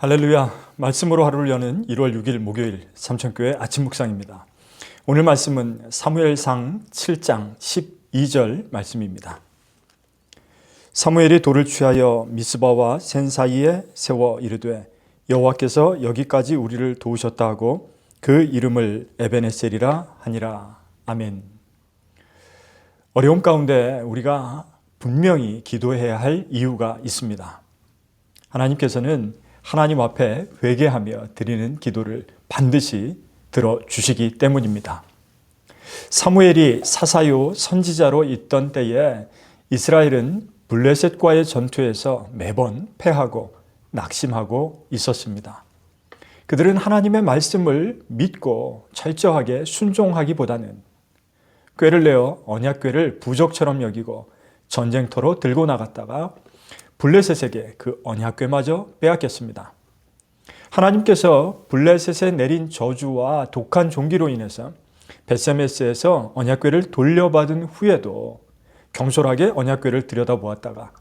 할렐루야. 말씀으로 하루를 여는 1월 6일 목요일 삼천교회 아침 묵상입니다. 오늘 말씀은 사무엘상 7장 12절 말씀입니다. 사무엘이 돌을 취하여 미스바와 센 사이에 세워 이르되 여호와께서 여기까지 우리를 도우셨다 하고 그 이름을 에베네셀이라 하니라. 아멘. 어려움 가운데 우리가 분명히 기도해야 할 이유가 있습니다. 하나님께서는 하나님 앞에 회개하며 드리는 기도를 반드시 들어주시기 때문입니다. 사무엘이 사사요 선지자로 있던 때에 이스라엘은 블레셋과의 전투에서 매번 패하고 낙심하고 있었습니다. 그들은 하나님의 말씀을 믿고 철저하게 순종하기보다는 꾀를 내어 언약궤를 부적처럼 여기고 전쟁터로 들고 나갔다가 블레셋에게 그 언약궤마저 빼앗겼습니다. 하나님께서 블레셋에 내린 저주와 독한 종기로 인해서 베세메스에서 언약궤를 돌려받은 후에도 경솔하게 언약궤를 들여다보았다가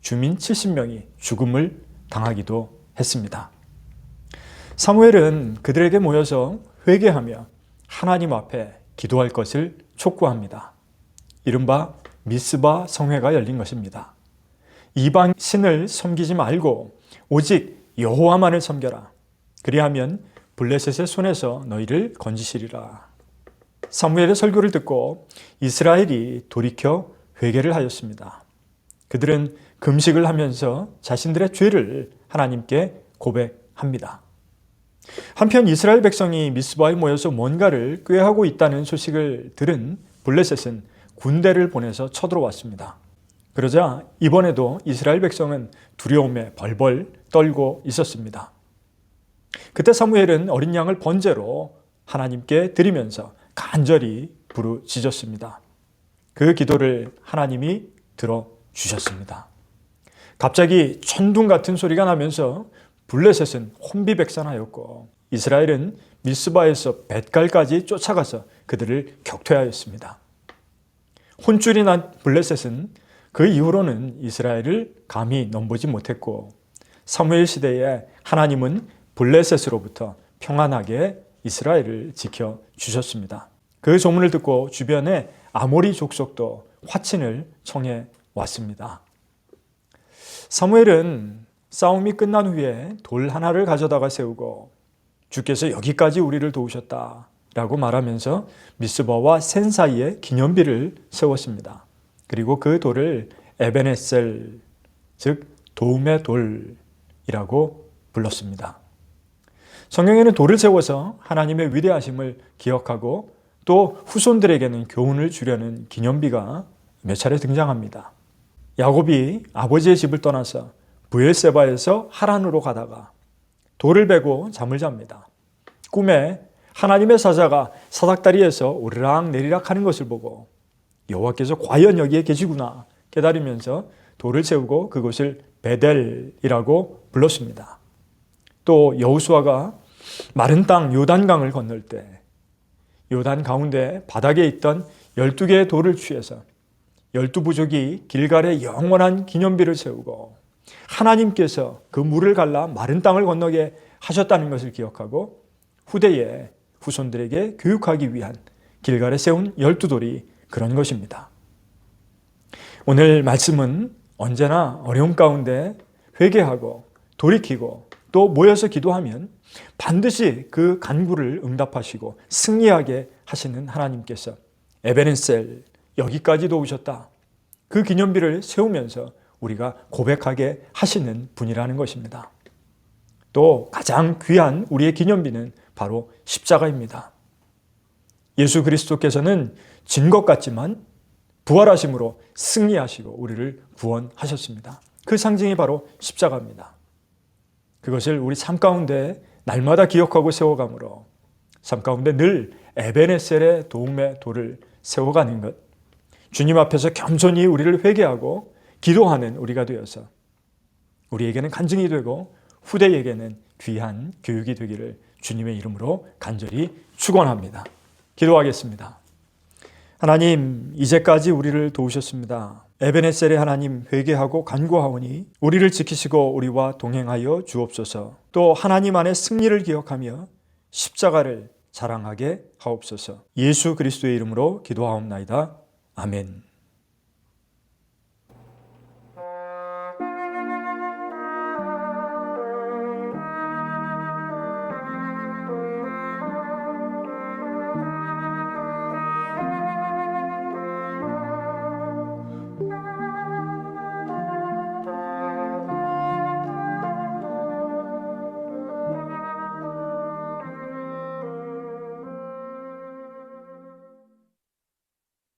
주민 70명이 죽음을 당하기도 했습니다. 사무엘은 그들에게 모여서 회개하며 하나님 앞에 기도할 것을 촉구합니다. 이른바 미스바 성회가 열린 것입니다. 이방 신을 섬기지 말고 오직 여호와만을 섬겨라. 그리하면 블레셋의 손에서 너희를 건지시리라. 사무엘의 설교를 듣고 이스라엘이 돌이켜 회개를 하였습니다. 그들은 금식을 하면서 자신들의 죄를 하나님께 고백합니다. 한편 이스라엘 백성이 미스바에 모여서 뭔가를 꾀하고 있다는 소식을 들은 블레셋은 군대를 보내서 쳐들어왔습니다. 그러자 이번에도 이스라엘 백성은 두려움에 벌벌 떨고 있었습니다. 그때 사무엘은 어린 양을 번제로 하나님께 드리면서 간절히 부르짖었습니다. 그 기도를 하나님이 들어주셨습니다. 갑자기 천둥 같은 소리가 나면서 블레셋은 혼비백산하였고 이스라엘은 미스바에서 벳갈까지 쫓아가서 그들을 격퇴하였습니다. 혼쭐이 난 블레셋은 그 이후로는 이스라엘을 감히 넘보지 못했고 사무엘 시대에 하나님은 블레셋으로부터 평안하게 이스라엘을 지켜 주셨습니다. 그 소문을 듣고 주변의 아모리 족속도 화친을 청해 왔습니다. 사무엘은 싸움이 끝난 후에 돌 하나를 가져다가 세우고 주께서 여기까지 우리를 도우셨다 라고 말하면서 미스버와 센 사이에 기념비를 세웠습니다. 그리고 그 돌을 에베네셀, 즉 도움의 돌이라고 불렀습니다. 성경에는 돌을 세워서 하나님의 위대하심을 기억하고 또 후손들에게는 교훈을 주려는 기념비가 몇 차례 등장합니다. 야곱이 아버지의 집을 떠나서 부엘세바에서 하란으로 가다가 돌을 베고 잠을 잡니다. 꿈에 하나님의 사자가 사닥다리에서 오르락 내리락 하는 것을 보고 여호와께서 과연 여기에 계시구나 깨달으면서 돌을 세우고 그곳을 베델이라고 불렀습니다. 또 여호수아가 마른 땅 요단강을 건널 때 요단 가운데 바닥에 있던 12개의 돌을 취해서 열두 부족이 길갈에 영원한 기념비를 세우고 하나님께서 그 물을 갈라 마른 땅을 건너게 하셨다는 것을 기억하고 후대에 후손들에게 교육하기 위한 길갈에 세운 열두 돌이 그런 것입니다. 오늘 말씀은 언제나 어려움 가운데 회개하고 돌이키고 또 모여서 기도하면 반드시 그 간구를 응답하시고 승리하게 하시는 하나님께서 에베넨셀 여기까지도 오셨다. 그 기념비를 세우면서 우리가 고백하게 하시는 분이라는 것입니다. 또 가장 귀한 우리의 기념비는 바로 십자가입니다. 예수 그리스도께서는 진 것 같지만 부활하심으로 승리하시고 우리를 구원하셨습니다. 그 상징이 바로 십자가입니다. 그것을 우리 삶 가운데 날마다 기억하고 세워가므로 삶 가운데 늘 에베네셀의 도움의 돌을 세워가는 것. 주님 앞에서 겸손히 우리를 회개하고 기도하는 우리가 되어서 우리에게는 간증이 되고 후대에게는 귀한 교육이 되기를 주님의 이름으로 간절히 축원합니다. 기도하겠습니다. 하나님, 이제까지 우리를 도우셨습니다. 에베네셀의 하나님 회개하고 간구하오니 우리를 지키시고 우리와 동행하여 주옵소서. 또 하나님 안에 승리를 기억하며 십자가를 자랑하게 하옵소서. 예수 그리스도의 이름으로 기도하옵나이다. 아멘.